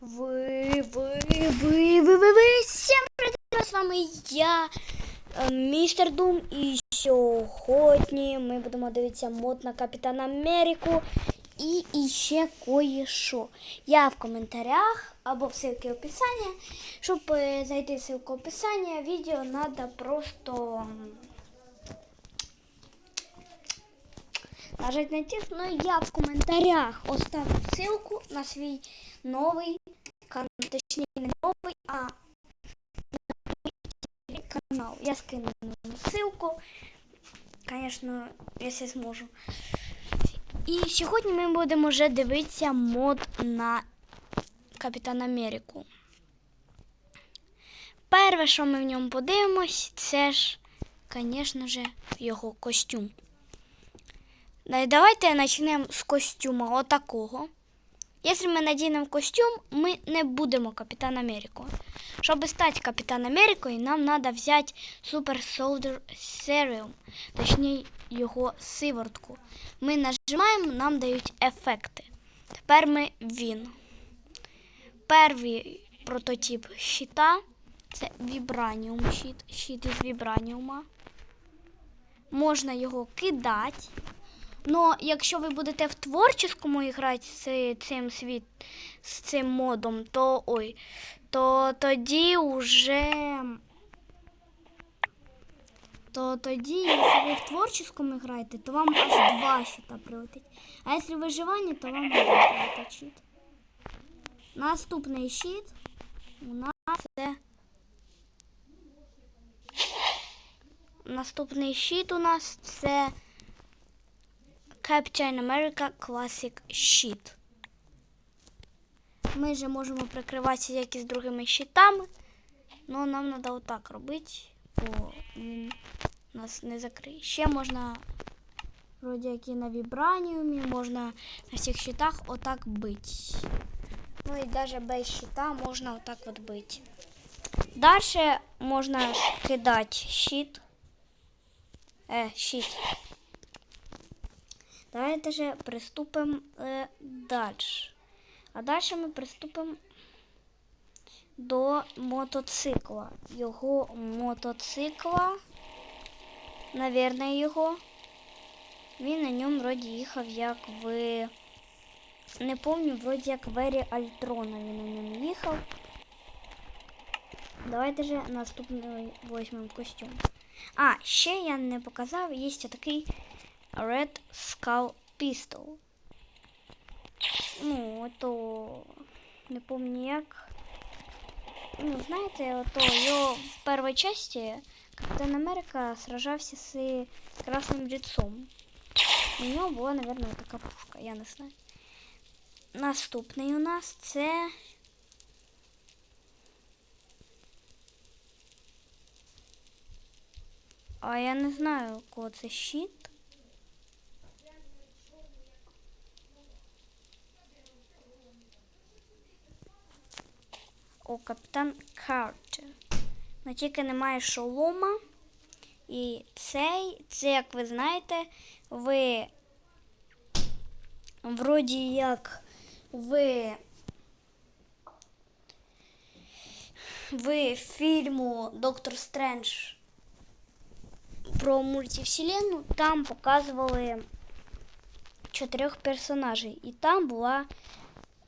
Ви, ви, ви, ви, ви, ви, всім привіт, з вами я, е, містер Дум, і сьогодні ми будемо дивитися мод на Капітана Америку і іще кое-що. Я в коментарях або в ссылці описання. Щоб е, зайти в ссылку описання, відео треба просто нажать на текст, но я в комментариях оставлю ссылку на свой новый, кан- точнее не новый, а на канал. Я скину ссылку, конечно, если зможу. І сьогодні ми будемо вже дивитися мод на Капітан Америку. Перше, що ми в ньому подивимось, це ж, звісно ж, його костюм. Да, Давайте почнемо з костюма отакого. Якщо ми надінемо костюм, ми не будемо Капітан Америку. Щоб стати Капітан Америкою, нам треба взяти Super Soldier Serum, точніше його сиворотку. Ми нажимаємо, нам дають ефекти. Тепер ми він. Перший прототип щита це вібраніум щит, щит із вібраніума. Можна його кидати. Но якщо ви будете в творческому грати з цим світ, з цим модом, то ой, то тоді уже. То тоді, якщо ви в творческому граєте, то вам аж два щита прилетить. А якщо виживання, то вам один прилетить щит. Наступний щит у нас це. Наступний щит у нас це. Captain America Classic Sheet. Ми же можемо прикриватися як і з другими щитами, але нам треба отак робити, бо він нас не закриє. Ще можна, вроді як і на вібраніумі, можна на всіх щитах отак бити. Ну і навіть без щита можна отак от бити. Далі можна кидати щит. Е, щит. Давайте же приступимо е, далі. А далі ми приступимо до мотоцикла. Його мотоцикла, навірно, його. Він на ньому вроді їхав як в. Не пам'ятаю, вроді як в Ері Альтрона він на ньому їхав. Давайте же наступний візьмемо костюм. А, ще я не показав, є такий Red Skull Pistol. Ну, то не помню як. Ну, знаєте, ото його в першій часті Капітан Америка сражався з красним лицом. У нього була, мабуть, така пушка, я не знаю. Наступний у нас це. А я не знаю, кого це щит. О, капітан Картер. Ну тільки немає шолома. І цей, це, як ви знаєте, ви вроді як ви в фільму Доктор Стрендж про мультивселенну там показували чотирьох персонажей. І там була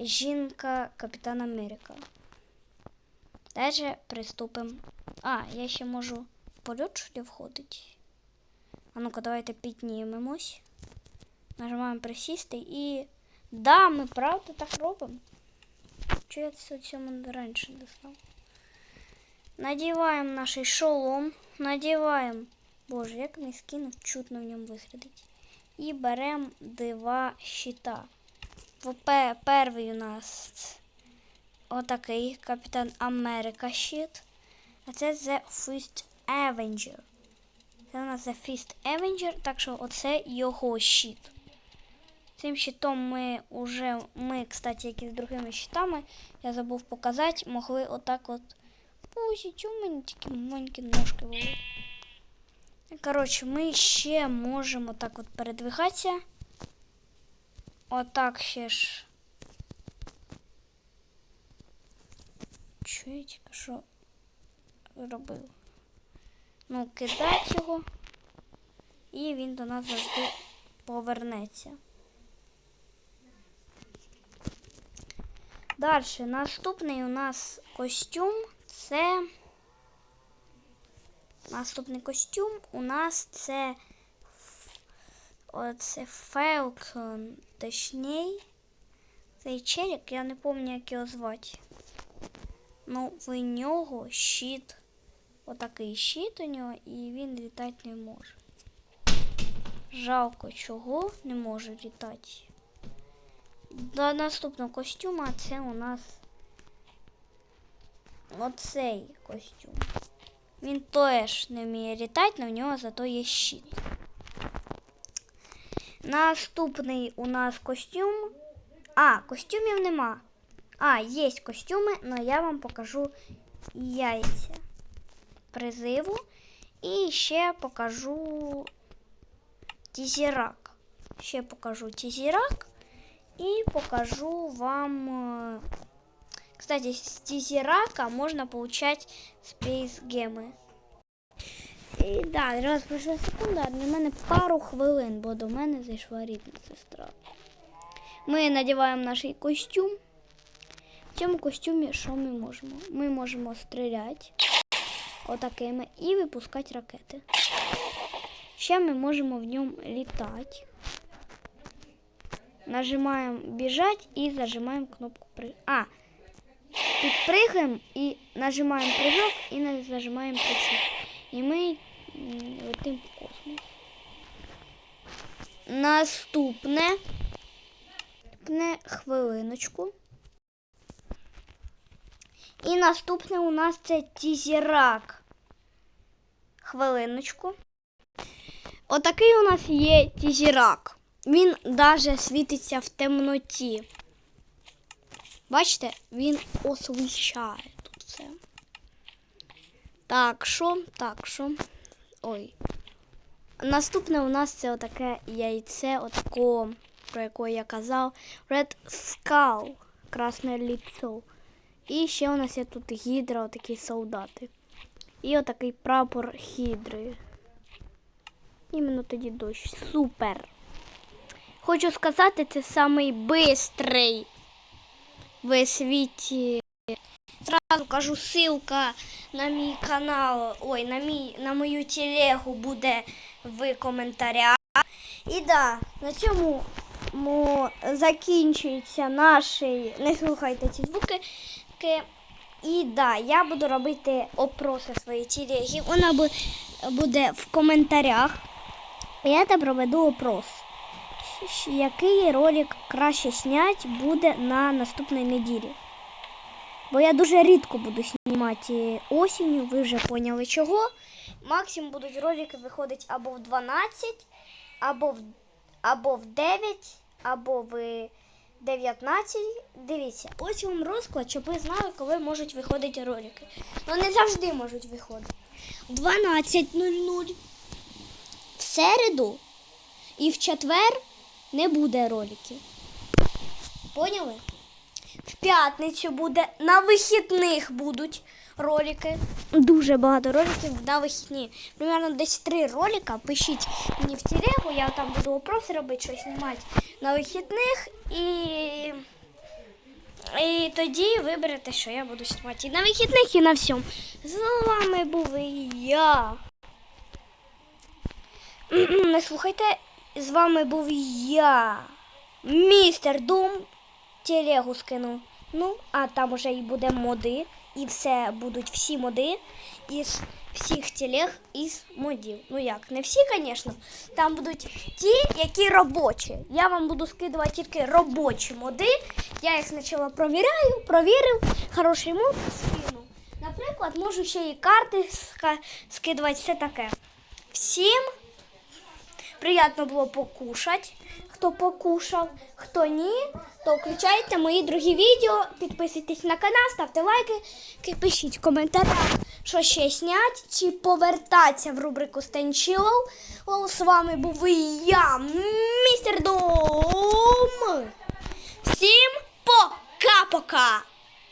жінка Капітан Америка. Далі приступимо. А, я ще можу в польот що ли входить. А ну-ка, давайте піднімемось. Нажимаємо присісти і. Да, ми правда так робимо. Чого я це цьому раніше не? Надіваємо наш шолом. Надіваємо. Боже, як мій скін чутно в ньому виглядить. І беремо два щита. Пе- Перший у нас отакий Капітан Америка щит. А це The First Avenger. Це у нас The First Avenger, так що оце його щит. Цим щитом ми вже, ми, кстати, як і з другими щитами, я забув показати, могли отак от. Ось, чому в мене такі маленькі ножки були. Коротше, ми ще можемо так от передвигатися. Отак ще ж що я тільки що робив. Ну, кидати його, і він до нас завжди повернеться. Далі, наступний у нас костюм це. Наступний костюм у нас це. Оце Falcon, точній. Цей челік, я не пам'ятаю, як його звати. Ну, в нього щит. Отакий щит у нього, і він літати не може. Жалко, чого не може літати. До наступного костюма це у нас оцей костюм. Він теж не вміє літати, але в нього зато є щит. Наступний у нас костюм. А, костюмів нема. А, є костюми, але я вам покажу яйця призиву. І ще покажу тізірак. Ще покажу тізірак. І покажу вам. э, Кстати, с тизерака можно получать спейс геми. І да, раз пройшла секунда, для мене пару хвилин, бо до мене зайшла рідна сестра. Ми надіваємо наш костюм. В цьому костюмі що ми можемо? Ми можемо стріляти отакими і випускати ракети. Ще ми можемо в ньому літати. Нажимаем бежать и зажимаем кнопку при... А, підпригаємо і нажимаємо прыжок і зажимаємо прицеп. І ми летимо в космос. Наступне хвилиночку. І наступне у нас це тізірак. Хвилиночку. Отакий у нас є тізірак. Він даже світиться в темноті. Бачите, він освіщає тут все. Так що, так що. Ой. Наступне у нас це отаке яйце, отакого, про яке я казав. Red Skull, красне ліцо. І ще у нас є тут гідра, отакі солдати. І отакий прапор гідри. Іменно тоді дощ. Супер! Хочу сказати, це самий бистрий в світі. Зразу кажу, ссылка на мій канал, ой, на мій, на мою телегу буде в коментарях. І да, на цьому закінчується наш. Не слухайте ці звуки. Ки- І да, я буду робити опроси своєї телеги. Вона бу- буде в коментарях. Я там проведу опрос. Який ролик краще снять буде на наступній неділі? Бо я дуже рідко буду знімати осінню, ви вже поняли чого. Максимум будуть ролики виходити або в 12, або в, або в 9, або в 19. Дивіться, ось вам розклад, щоб ви знали, коли можуть виходити ролики. Ну не завжди можуть виходити. В 12.00 в середу і в четвер не буде роликів. Поняли? В п'ятницю буде, на вихідних будуть ролики. Дуже багато роликів на вихідні. Примерно десь три ролика. Пишіть мені в телегу, я там буду опроси робити, щось знімати на вихідних і. І тоді виберете, що я буду знімати і на вихідних, і на всьому. З вами був я. Не слухайте, з вами був я, містер Дум. Телегу скину. Ну, а там уже і буде моди, і все будуть всі моди із всіх телег із модів. Ну як, не всі, звісно. Там будуть ті, які робочі. Я вам буду скидувати тільки робочі моди. Я їх спочатку провіряю, провірив, хороший мод скину. Наприклад, можу ще і карти скидувати, все таке. Всім приємно було покушати. Хто покушав, хто ні, то включайте мої другі відео, підписуйтесь на канал, ставте лайки, пишіть в коментарях, що ще снять, чи повертатися в рубрику Стенчилов. З вами був я, містер Дом. Всім пока-пока!